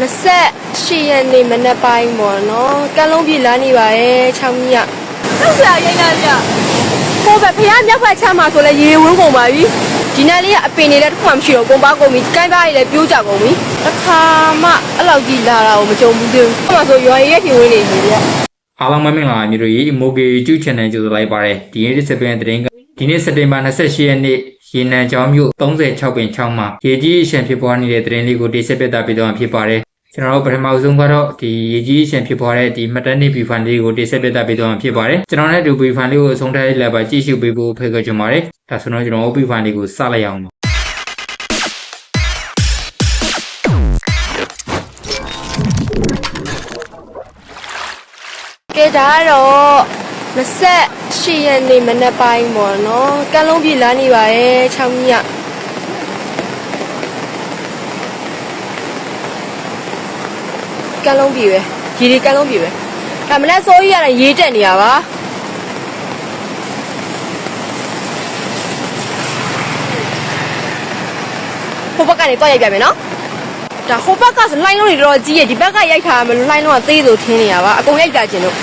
28ရက်နေ့မနက်ပိုင်းပေါ့နော်ကမ်းလုံးပြည်လမ်းနေပါရဲ့ချောင်းကြီးကဟုတ်ဆရာရိတ်လာကြဟိုဘက်ဖះမြောက်ဘက်ချမ်းမှာဆိုလဲရေဝန်းကုန်ပါပြီဒီနေ့လေးကအပင်တွေလည်းတစ်ခုမှမရှိတော့ကုန်ပါကုန်ပြီကိုင်းပါးတွေလည်းပြိုးကြကုန်ပြီတစ်ခါမှအဲ့လောက်ကြီးလာတာကိုမကြုံဘူးသေးဘူးဟိုမှာဆိုရွာရဲ့ပြင်ဝင်းနေကြီးဗျအားလုံးပဲမင်္ဂလာပါမျိုးတို့ရေမိုကေ YouTube channel ကြိုဆိုလိုက်ပါတယ်ဒီနေ့ဒီစပင်သတင်းကဒီနေ့စက်တင်ဘာ28ရက်နေ့ရေနံချောင်းမြို့36ပင်6မှာရေကြီးအရှင်ဖြစ်ပွားနေတဲ့သတင်းလေးကိုတိဆက်ပြသပေးတော့မှာဖြစ်ပါတယ် ကျွန်တော်တို့ပထမဆုံးကတော့ဒီရေကြီးအရှင်ဖြစ်ပွားတဲ့ဒီမှတ်တမ်းနေဗီဖိုင်လေးကိုတိဆက်ပြသပေးတော့မှာဖြစ်ပါတယ်ကျွန်တော်လည်းဒီဗီဖိုင်လေးကိုအဆုံးထားလိုက်ပါကြည့်ရှုပေးဖို့ဖိတ်ခေါ်ချင်ပါတယ်ဒါဆိုတော့ကျွန်တော်ဗီဖိုင်လေးကိုစလိုက်အောင်ပါကဲဒါကတော့28ရက်နေ့မနက်ပိုင်းပေါ့နော်ကမ်းလုံးပြည်လမ်းနေပါရဲ့ချောင်းကြီးက ကမ်းလုံးပြည်ပဲရေဒီကမ်းလုံးပြည်ပဲဒါမနေ့စိုးကြီးရတယ်ရေးတက်နေရပါဟိုဘက်ကနေတော့ရိုက်ပြမယ်နော်ဒါဟိုဘက်ကဆိုလိုင်းလုံးတွေတော်တော်ကြီးရဲ့ဒီဘက်ကရိုက်ထားရမယ်လို့လိုင်းလုံးကသေးလို့ထင်းနေရပါအကုန်ရိုက်ပြခြင်းလို့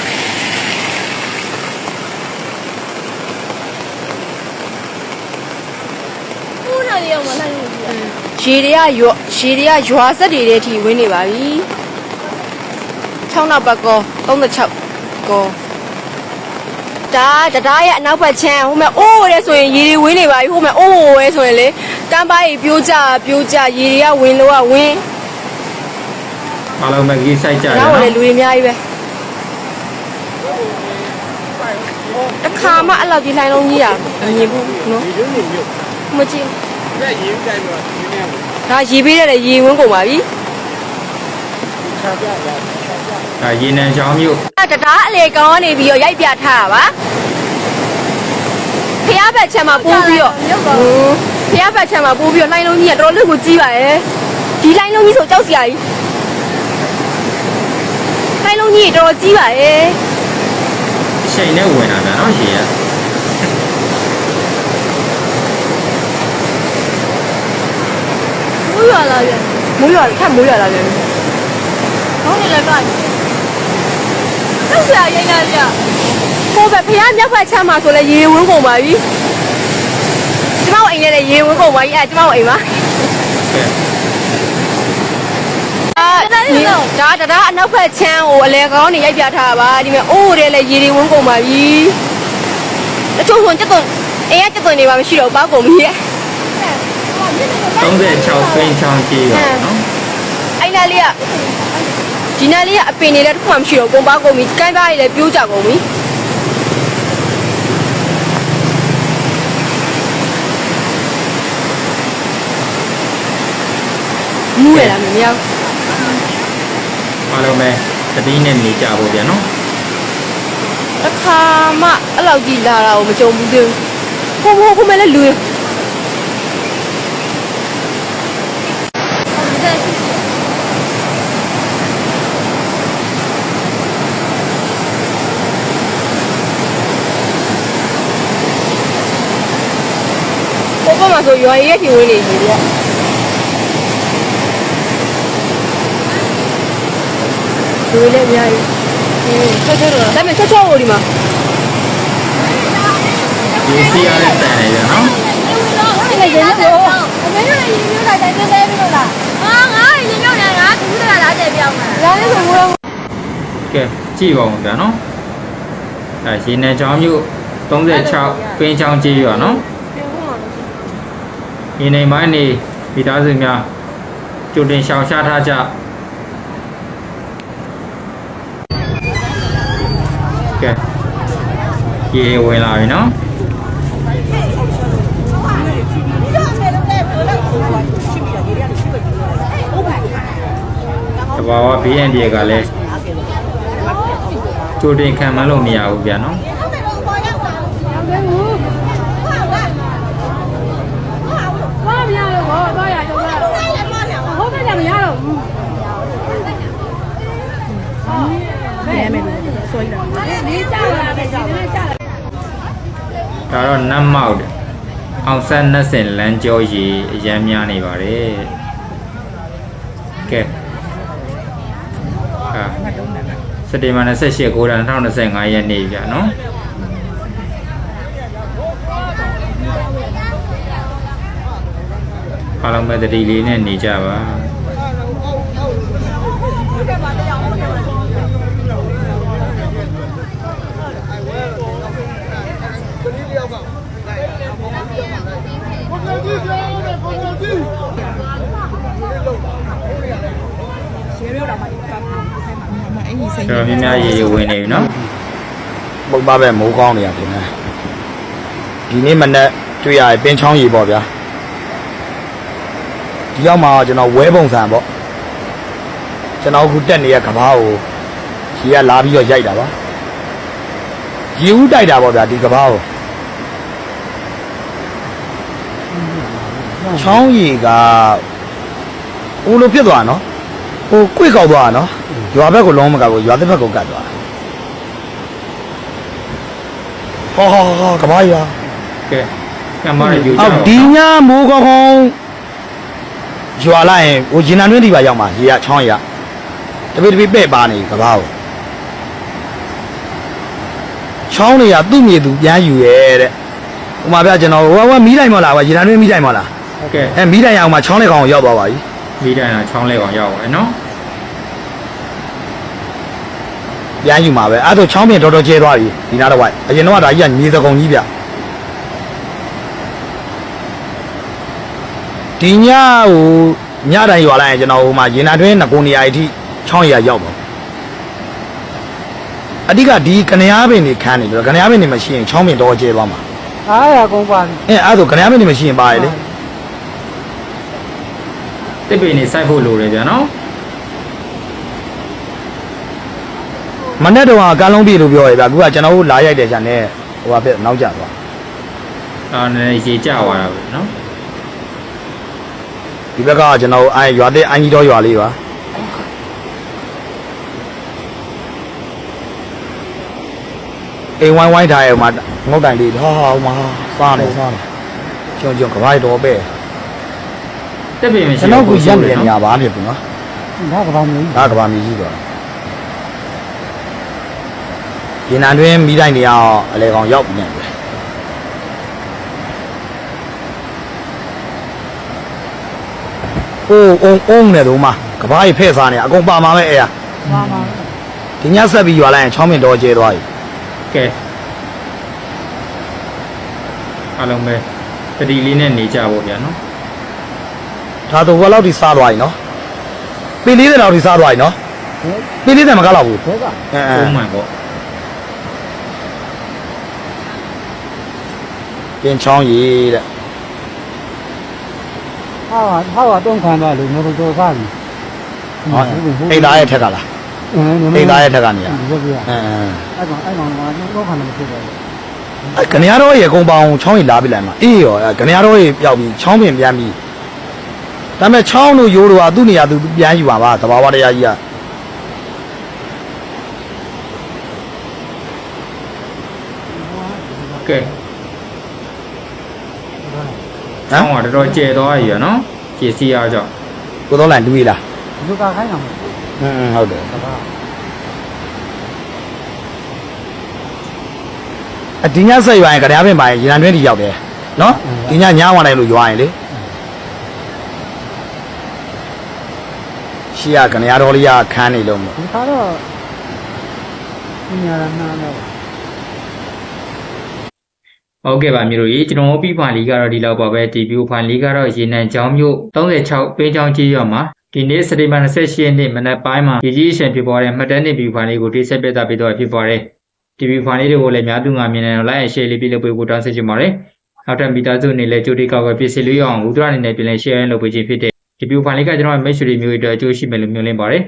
ဦးနာလေးအောင်မလိုက်ဘူးရေတွေကရွာရေတွေကရွာဆက်တွေတဲ့အထိဝင်းနေပါပြီ 6နောက်ဘက်ကော36ကောဒါတဒါးရဲ့အနောက်ဘက်ချမ်းဟိုမဲ့အိုးရဲဆိုရင်ရေတွေဝင်းနေပါပြီဟိုမဲ့အိုးရဲဆိုရင်လေတန်းပါးကြီးပြိုးကြပြိုးကြရေတွေကဝင်းလို့ကဝင်းအားလုံးပဲကြီးစိုက်ကြရနောက်နော်လည်းလူတွေအများကြီးပဲတခါမှအဲ့လောက်ကြီးလှိုင်းလုံးကြီးอ่ะမမြင်ဘူးနော်ဒီလိုနေမျိုးမကြည့်ပြည့်ရေးတိုင်းမှာဒီနေ့ကဒါရေပေးတဲ့လေရေဝင်းကုန်ပါပြီခြားပြရတာ ဒါရေနံချောင်းမြို့အဲ့တဒါးအလေကောင်းကနေပြီးတော့ရိုက်ပြထားတာပါဖျားဘက်ချက်မှာပိုးပြီးတော့ရုပ်ပါဟိုဖျားဘက်ချက်မှာပိုးပြီးတော့လှိုင်းလုံးကြီးကတော်တော်လေးကိုကြီးပါရဲ့ဒီလှိုင်းလုံးကြီးဆိုကြောက်စရာကြီးလှိုင်းလုံးကြီးတော်တော်ကြီးပါရဲ့အချိန်နဲ့ဝင်လာတာနော်ရေကဘူးရလာပြန်မိုးရွာထပ်မိုးရွာလာပြန်ပြီခေါင်းနေလည်းပါ ဟုတ်ဆရာရိတ်လာကြဟိုဘက်ဖျားမြောက်ဘက်ချက်မှာဆိုလဲရေဝန်းကုန်ပါပြီကျမတို့အိမ်ထဲလည်းရေဝန်းကုန်ပါပြီအဲ့ကျမတို့အိမ်ပါကဲဒါဒါဒါအနောက်ဘက်ချမ်းကိုအလဲကောင်းနေရိုက်ပြထားတာပါဒီမဲ့အိုးတဲ့လေရေတွေဝန်းကုန်ပါပြီတချို့ဆိုကြက်သွန်အိမ်ကကြက်သွန်နေပါမရှိတော့ဘူးပေါက်ကုန်ပြီရဲ့36ပင်ချောင်းကြီးရောနော်အဲ့နာလေးက ဒီနာလေးကအပင်တွေလည်းတစ်ခုမှမရှိတော့ဘူးကုန်ပေါက်ကုန်ပြီကိုင်းပါးတွေလည်းပြိုးကြကုန်ပြီမူးရလားမမြောက်အားလုံးပဲသတိနဲ့နေကြဖို့ဗျာနော်တစ်ခါမှအဲ့လောက်ကြီးလာတာကိုမကြုံဘူးသေးဘူးဟိုဟိုဟိုမဲ့လည်းလူရ ဟိုဘက်မှာ ဆိုရွာရဲ့ပြင်ဝင်းနေကြီးပြလူတွေလည်းအများကြီးဟင်းဆက်ချက်တော့ဒါပေမဲ့ဆက်ချက်ဟိုဒီမှာဒီစီရတဲ့တန်နေဗျာနော်ဒီကရင်လို့အမေတို့ရင်မျိုးလာတိုင်းတဲပြီးလို့လားဟာငါရင်မျိုးနဲ့ငါသူကလာတဲ့ပြောင်းမှာလာလေးဆိုဘိုးတော့ကဲကြည့်ပါဦးဗျာနော်အဲရေနံချောင်းမြို့36ပင်ချောင်းကြီးရောနော်ပြင်ဖို့မှာ ရေနံမိုင်းနေမိသားစုများကြိုတင်ရှောင်ရှားထားကြကဲရေဝင်လာပြီနော်တဘာဝ BND ကလည်းကြိုတင်ခံမလို့မရဘူးဗျာနော် ဘာမရတော့ဘောတော့ရတော့ဟုတ်ကဲ့ကြမရတော့ဘူးမဲ မဲဆိုရအောင်ဒီကြောက်လာပဲကြောက်လာကြောက်ဒါတော့နတ်မောက်တယ်အောင်ဆက်နှက်စင်လမ်းကြောရီအရမ်းများနေပါတယ်ကဲဟာစက်တင်ဘာ28ကိုရ2025ရက်နေ့ပြနော်အားလုံးပဲတတိလေးနဲ့နေကြပါ တော်တော်များများရေရေဝင်နေပြီနော်ပုတ်ပါပဲမိုးကောင်းနေရတယ်နော်ဒီနေ့မနေ့တွေ့ရပင်ချောင်းရေပေါ့ဗျာဒီရောက်မှာကျွန်တော်ဝဲပုံစံပေါ့ကျွန်တော်အခုတက်နေတဲ့ကဘာကိုရေကလာပြီးတော့ရိုက်တာပါရေဦးတိုက်တာပေါ့ဗျာဒီကဘာကိုချောင်းရေကဦးလိုဖြစ်သွားနော်ဟိုကွေ့ကောက်သွားနော် ရွာဘက်ကိုလုံးမကဘူးရွာတစ်ဘက်ကိုကတ်သွားဟောဟောဟောကဘာရွာကဲကမ္ဘာရေယူကြအောအောင််ဒီညမိုးကောင်းကောင်းရွာလိုက်ရင်ဟိုရင်နံတွင်းဒီပါရောက်မှာရေရချောင်းရတပိတပိပဲ့ပါနေကဘာကိုချောင်းတွေကသူ့မြေသူပြန်ယူရဲတဲ့ဟိုမှာပြကျွန်တော်ဟိုကမီးတိုင်းမလားဟိုရင်နံတွင်းမီးတိုင်းမလားကဲအဲမီးတိုင်းရောက်မှာချောင်းလေးကောင်ရောက်သွားပါပြီမိတိုင်းတော့ချောင်းလေးကောင်ရောက်ပါနော် ပြန်ယူမှာပဲအဲ့ဒါချောင်းပြင်တော်တော်ကျဲသွားပြီဒီနားတော့ဝိုက်အရင်တော့ဒါကြီးကမြေစကုံကြီးဗျဒီညဟိုညတိုင်းရွာလိုက်ရင်ကျွန်တော်ဟိုမှာရင်နာတွင်းငကိုနေရာအထိချောင်းရရောက်ပါအဓိကဒီကနေအားပင်နေခန်းနေပြီးတော့ကနေအားပင်နေမရှိရင်ချောင်းပြင်တော်ကျဲသွားမှာအားရကုန်ပါပြီအဲအဲ့ဒါဆိုကနေအားပင်နေမရှိရင်ပါရလေတစ်ပင်နေစိုက်ဖို့လိုတယ်ဗျာနော် မနေ့တော့ကကန်းလုံးပြေလို့ပြောရပြအခုကကျွန်တော်တို့လာရိုက်တယ်ဂျာနဲ့ဟိုကပြက်နောက်ကျသွားအာနည်းရေကျသွားတာပဲနော်ဒီဘက်ကကျွန်တော်အဲရွာတဲ့အန်ကြီးတော်ရွာလေးပါအိမ်ဝိုင်းဝိုင်းထားရဲ့ဟိုမှာငုတ်တိုင်လေးဟာဟာဟိုမှာစားနေစားနေကျွန်းကျွန်းကဘာတော်ပဲတစ်ပင်မရှိကျွန်တော်ကရက်နေတဲ့နေရာပါဖြစ်ဘူးနော်ဒါကဘာမျိုးဒါကဘာမြည်ကြီးတော့ ရင်နံတွင်းမိတိုင်းနေရာအလေကောင်ရောက်နေတယ်ဟိုးအုံအုံနေတော့မှာကဘာကြီးဖဲ့စားနေအကုန်ပါမှာပဲအဲ့ရပါပါဒီညဆက်ပြီးရွာလိုက်ရင်ချောင်းမင်တော်ကျဲသွားပြီကဲအားလုံးပဲတတိလေးနဲ့နေကြဖို့ဗျာနော်ဒါတော့ဘယ်လောက်ထိစားသွားပြီနော်ပင်40လောက်ထိစားသွားပြီနော်ပင်40မကတော့ဘူးဘဲကအဲအဲပုံမှန်ပေါ့ ပင်ချောင်းကြီးတဲ့ဟာဟာတော့ခံသွားလို့ငါတို့တော့စားပြီဟောအိမ်သားရဲ့ထက်ကလားအိမ်သားရဲ့ထက်ကနေရဒီလိုပြအဲအဲအဲ့ကောင်အဲ့ကောင်ကတော့ခံတယ်ဖြစ်တယ်အဲကနေရတော့ရေကုံပေါအောင်ချောင်းကြီးလာပြီလိုက်မှာအေးရောအဲကနေရတော့ရေပျောက်ပြီးချောင်းပင်ပြန်ပြီးဒါပေမဲ့ချောင်းတို့ရိုးတို့ကသူ့နေရာသူပြန်ယူပါပါသဘာဝတရားကြီးကကဲ ဟဆောမ်င်းကတော်တော်ကျဲသွားပြီဗျာနော်ကျေစီအားကြောင့်ကိုတော့လိုက်လူကြီးလားလူကခိုင်းအောင်อืมဟုတ်တယ်ကဘာအဒီညဆက်ရွာရင်ကနေရပင်ပါရင်ရေနံတွင်းတီရောက်တယ်နော်ဒီညညဝင်လိုက်လို့ရွာရင်လေရှီကကနေရတော်လေးကခန်းနေလို့မို့ဒီခါတော့ညာရနာတော့ ဟုတ်ကဲ့ပါမျိုးတို့ရေကျွန်တော်တို့ပြီးဖိုင်လီကတော့ဒီလောက်ပါပဲဒီဗီဒီယိုဖိုင်လီကတော့ရေနံချောင်းမြို့36ပေးချောင်းကြီးရွာမှာဒီနေ့စက်တင်ဘာ28ရက်နေ့မနက်ပိုင်းမှာရေကြီးအရှင်ဖြစ်ပေါ်တဲ့မှတ်တမ်းတင်ဗီဒီယိုဖိုင်လေးကိုတိဆက်ပြသပေးတော့ဖြစ်ပါတယ်ဒီဗီဒီယိုဖိုင်လေးတွေကိုလည်းများသူငါမြင်နေတော့ like and share လေးပြုလုပ်ပေးဖို့တောင်းဆိုချင်ပါတယ်နောက်ထပ်မီတာစုအနေနဲ့ကြိုတိကောက်ကပြည့်စည်လို့ရအောင်ဥဒရအနေနဲ့ပြင်လဲ share လုပ်ပေးခြင်းဖြစ်တဲ့ဒီဗီဒီယိုဖိုင်လေးကကျွန်တော်ရဲ့ make sure မျိုးတွေအတွက်အကျိုးရှိမယ်လို့မျှော်လင့်ပါတယ်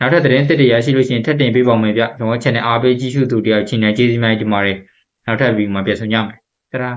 နောက်ထပ်သတင်းသစ်တွေရရှိလို့ရှိရင်ထပ်တင်ပေးပါမယ်ဗျကျွန်တော် channel အားပေးကြည့်ရှုသူတယောက်ချင်းနဲ့ကျေးဇူးများတင်ပါတယ် နောက်ထပ်ဗီဒီယိုမှာပြန်ဆုံကြမယ်တရာ